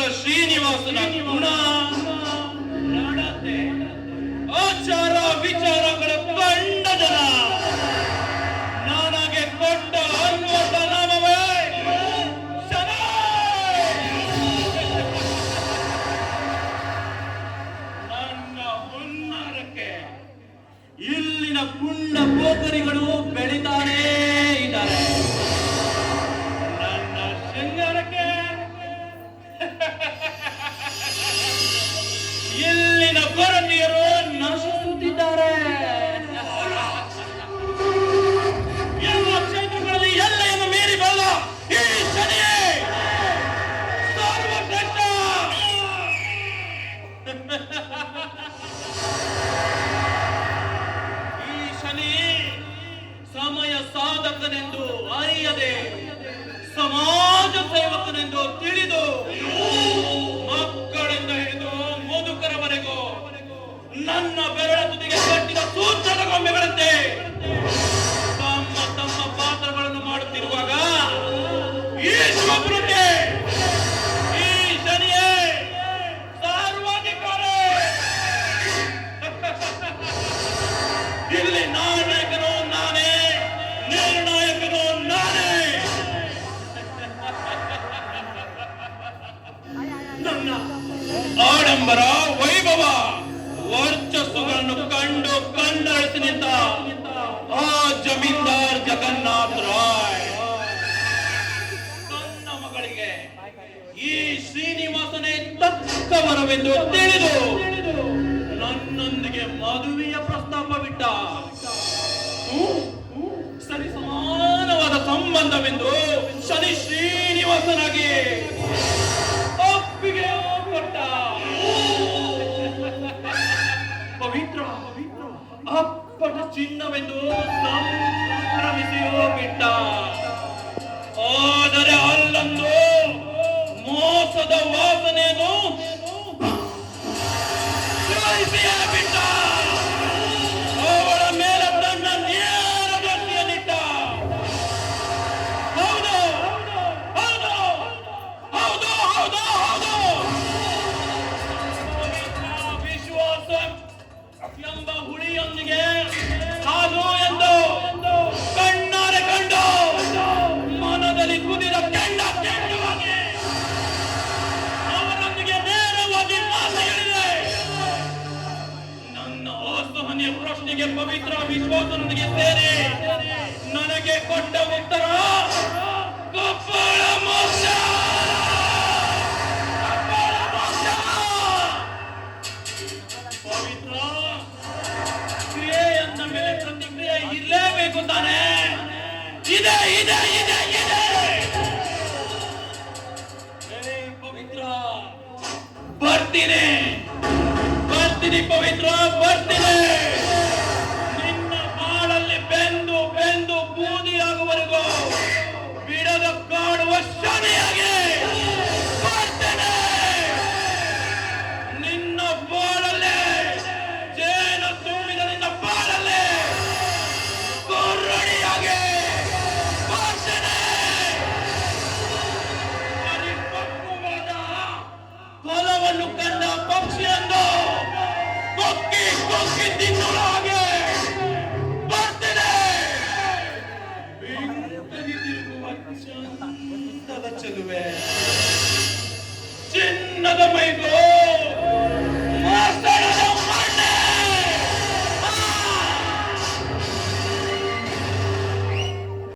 శ్రీనివాసున గుణ ಕೊರತೆಯರು ನಶಿಸುತ್ತಿದ್ದಾರೆ. ಎಲ್ಲ ಕ್ಷೇತ್ರಗಳಲ್ಲಿ ಎಲ್ಲೆಯನ್ನು ಮೀರಿ ಬಲ್ಲ ಈ ಶನಿಯೇ ಸರ್ವಶ್ರೇಷ್ಠ. ಈ ಶನಿ ಸಮಯ ಸಾಧಕನೆಂದು ಅರಿಯದೆ ಸಮಾಜ ಸೇವಕನೆಂದು ತಿಳಿದು ನನ್ನ ಬೆರಳ ತುದಿಗೆ ಕಟ್ಟಿದ ಸೂತ್ರದ ಗೊಂಬೆಗಳಂತೆ. ತಮ್ಮ ತಮ್ಮ ಪಾತ್ರಗಳನ್ನು ಮಾಡುತ್ತಿರುವಾಗ ಈ ಶಿವಪುರಕ್ಕೆ ಈ ಶನಿಯೇ ಸರ್ವಾಧಿಕಾರಿ ಇಲ್ಲಿ ನಾಯಕನು ನಾನೇ, ನಿರ್ಣಾಯಕನು ನಾನೇ. ನನ್ನ ಆಡಂಬರ ವರ್ಚಸ್ಸುಗಳನ್ನು ಕಂಡು ಕಂಡಳಿಸಿ ನಿಂತ ಆ ಜಮೀನ್ದಾರ್ ಜಗನ್ನಾಥ ರಾಯ್. ತನ್ನ ಮಗಳಿಗೆ ಈ ಶ್ರೀನಿವಾಸನೇ ತಕ್ಕವರವೆಂದು ತಿಳಿದು ನನ್ನೊಂದಿಗೆ ಮದುವೆಯ ಪ್ರಸ್ತಾಪ ಬಿಟ್ಟ ಸರಿ ಸಮಾನವಾದ ಸಂಬಂಧವೆಂದು ಶನಿ ಶ್ರೀನಿವಾಸನಾಗಿ ಒಪ್ಪಿಗೆ ಕೊಟ್ಟ. ಅಪ್ಪಟ ಚಿನ್ನವೆಂದು ಸಂಭ್ರಮಿಸಿಯೋ ಬಿಟ್ಟ ಆದರೆ ಅಲ್ಲೊಂದು ಮೋಸದ ವಾಸನೆಯನ್ನು ಪವಿತ್ರ ವಿಶ್ವಾಸದೊಂದಿಗೆ ಸೇರಿ ನನಗೆ ಕೊಟ್ಟ ಉತ್ತರ, ಕೊಪ್ಪಳ ಮೋಕ್ಷ! ಪವಿತ್ರ ಕ್ರಿಯೆ ಎಂದ ಮೇಲೆ ಪ್ರತಿಕ್ರಿಯೆ ಇರಲೇಬೇಕು ತಾನೆ? ಇದೆ ಇದೆ ಇದೆ ಇದೆ! ಪವಿತ್ರ, ಬರ್ತೀನಿ ಬರ್ತೀನಿ ಪವಿತ್ರ, ಬರ್ತೀನಿ! ಬಿಡದ ಕಾಡುವ ಶನಿಯಾಗಿ